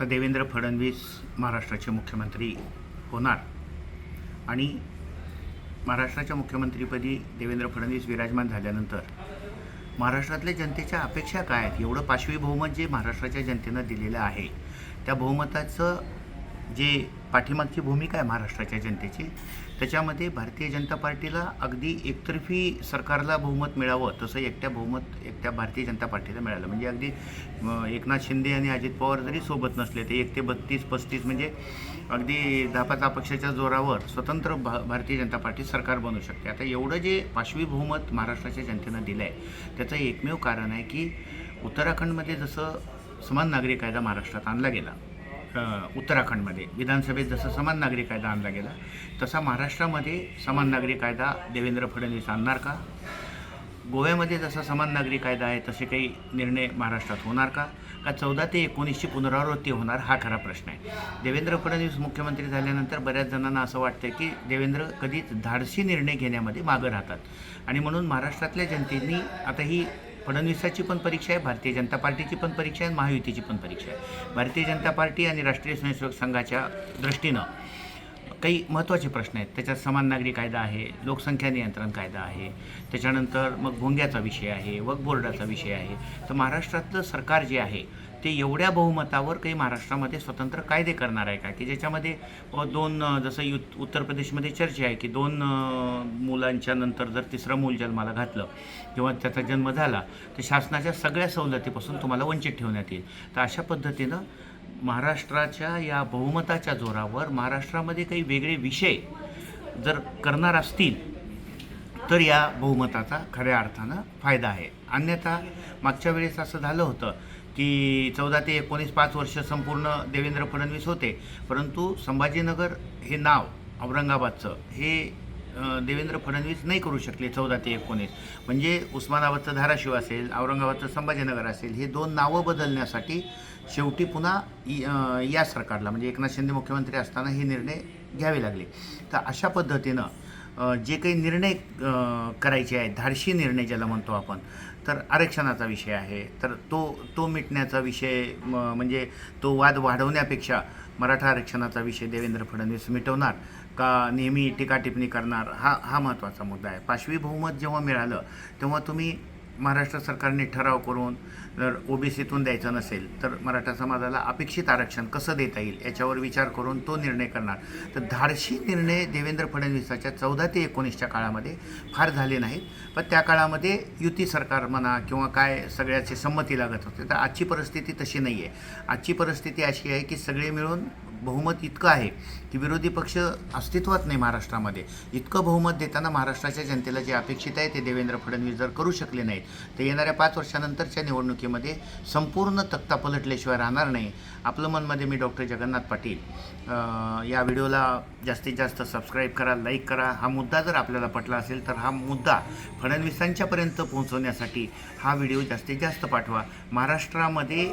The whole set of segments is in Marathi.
आता देवेंद्र फडणवीस महाराष्ट्राचे मुख्यमंत्री होणार. आणि महाराष्ट्राच्या मुख्यमंत्रीपदी देवेंद्र फडणवीस विराजमान झाल्यानंतर महाराष्ट्रातल्या जनतेच्या अपेक्षा काय आहेत? एवढं पाशवी बहुमत जे महाराष्ट्राच्या जनतेनं दिलेलं आहे त्या बहुमताचं जे पाठीमागची भूमिका आहे महाराष्ट्राच्या जनतेची त्याच्यामध्ये भारतीय जनता पार्टीला अगदी एकतर्फी सरकारला बहुमत मिळावं तसं एकट्या बहुमत एकट्या भारतीय जनता पार्टीला मिळालं. म्हणजे अगदी एकनाथ शिंदे आणि अजित पवार जरी सोबत नसले ते एक ते बत्तीस पस्तीस म्हणजे अगदी दहा पक्षाच्या जोरावर स्वतंत्र भा भारतीय जनता पार्टी सरकार बनू शकते. आता एवढं जे पाशवी बहुमत महाराष्ट्राच्या जनतेनं दिलं आहे त्याचं एकमेव कारण आहे की उत्तराखंडमध्ये जसं समान नागरी कायदा महाराष्ट्रात आणला गेला उत्तराखंडमध्ये. विधानसभेत जसं समान नागरी कायदा आणला गेला तसा महाराष्ट्रामध्ये समान नागरी कायदा देवेंद्र फडणवीस आणणार का? गोव्यामध्ये जसा समान नागरी कायदा आहे तसे काही निर्णय महाराष्ट्रात होणार का? का चौदा ते एकोणीसची पुनरावृत्ती होणार हा खरा प्रश्न आहे. देवेंद्र फडणवीस मुख्यमंत्री झाल्यानंतर बऱ्याच जणांना असं वाटतं की देवेंद्र कधीच धाडसी निर्णय घेण्यामध्ये मागं राहतात. आणि म्हणून महाराष्ट्रातल्या जनतेनी आता ही फडणवीसाची पण परीक्षा आहे भारतीय जनता पार्टीची पण परीक्षा आहे महायुतीची पण परीक्षा आहे. भारतीय जनता पार्टी आणि राष्ट्रीय स्वयंसेवक संघाच्या दृष्टीनं काही महत्त्वाचे प्रश्न आहेत. त्याच्यात समान नागरी कायदा आहे लोकसंख्या नियंत्रण कायदा आहे त्याच्यानंतर मग भोंग्याचा विषय आहे वक बोर्डाचा विषय आहे. तर महाराष्ट्रातलं सरकार जे आहे ते एवढ्या बहुमतावर काही महाराष्ट्रामध्ये स्वतंत्र कायदे करणार आहे का? की ज्याच्यामध्ये दोन जसं यु उत्तर प्रदेशमध्ये चर्चा आहे की दोन मुलांच्या नंतर जर तिसरं मूल जन्माला घातलं किंवा त्याचा जन्म झाला तर शासनाच्या सगळ्या सवलतीपासून तुम्हाला वंचित ठेवण्यात येईल. तर अशा पद्धतीनं महाराष्ट्राच्या या बहुमताच्या जोरावर महाराष्ट्रामध्ये काही वेगळे विषय जर करणार असतील तर या बहुमताचा खऱ्या अर्थानं फायदा आहे. अन्यथा मागच्या वेळेस असं झालं होतं की चौदा ते एकोणीस पाच वर्ष संपूर्ण देवेंद्र फडणवीस होते. परंतु संभाजीनगर हे नाव औरंगाबादचं हे देवेंद्र फडणवीस नाही करू शकले चौदा ते एकोणीस. म्हणजे उस्मानाबादचं धाराशिव असेल औरंगाबादचं संभाजीनगर असेल हे दोन नावं बदलण्यासाठी शेवटी पुन्हा या सरकारला म्हणजे एकनाथ शिंदे मुख्यमंत्री असताना हे निर्णय घ्यावे लागले. तर अशा पद्धतीनं जे काही निर्णय करायचे आहेत धाडशी निर्णय ज्याला म्हणतो आपण तर आरक्षणाचा विषय आहे. तर तो तो मिटण्याचा विषय म- म्हणजे तो वाद वाढवण्यापेक्षा मराठा आरक्षणाचा विषय देवेंद्र फडणवीस मिटवणार का नेहमी टीका टिप्पणी करणार हा हा महत्त्वाचा मुद्दा आहे. पाशवी बहुमत जेव्हा मिळालं तेव्हा तुम्ही महाराष्ट्र सरकारने ठराव करून जर ओबीसीतून द्यायचं नसेल तर मराठा समाजाला अपेक्षित आरक्षण कसं देता येईल याच्यावर विचार करून तो निर्णय करणार. तर धाडशी निर्णय देवेंद्र फडणवीसाच्या चौदा ते एकोणीसच्या काळामध्ये फार झाले नाहीत. पण त्या काळामध्ये युती सरकार म्हणा किंवा काय सगळ्याची संमती लागत होते तर आजची परिस्थिती तशी नाही आहे आजची परिस्थिती अशी आहे की सगळे मिळून बहुमत इतकं आहे की विरोधी पक्ष अस्तित्वात नाही महाराष्ट्रामध्ये. इतकं बहुमत देताना महाराष्ट्राच्या जनतेला जे अपेक्षित आहे ते देवेंद्र फडणवीस जर करू शकले नाहीत तर येणाऱ्या पाच वर्षानंतरच्या निवडणुकीमध्ये संपूर्ण तक्ता पलटल्याशिवाय राहणार नाही आपलं मनमध्ये मी डॉक्टर जगन्नाथ पाटील. या व्हिडिओला जास्तीत जास्त सबस्क्राईब करा लाईक करा. हा मुद्दा जर आपल्याला पटला असेल तर हा मुद्दा फडणवीसांच्यापर्यंत पोहोचवण्यासाठी हा व्हिडिओ जास्तीत जास्त पाठवा. महाराष्ट्रामध्ये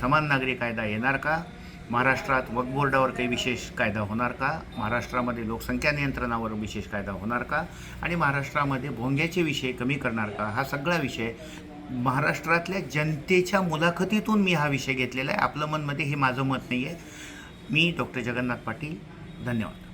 समान नागरी कायदा येणार का? महाराष्ट्रात वक बोर्डावर काही विशेष कायदा होणार का? महाराष्ट्रामध्ये लोकसंख्या नियंत्रणावर विशेष कायदा होणार का? आणि महाराष्ट्रामध्ये भोंग्याचे विषय कमी करणार का? हा सगळा विषय महाराष्ट्रातल्या जनतेच्या मुलाखतीतून मी हा विषय घेतलेला आहे. आपलं मनमध्ये हे माझं मत नाही आहे मी डॉक्टर जगन्नाथ पाटील. धन्यवाद.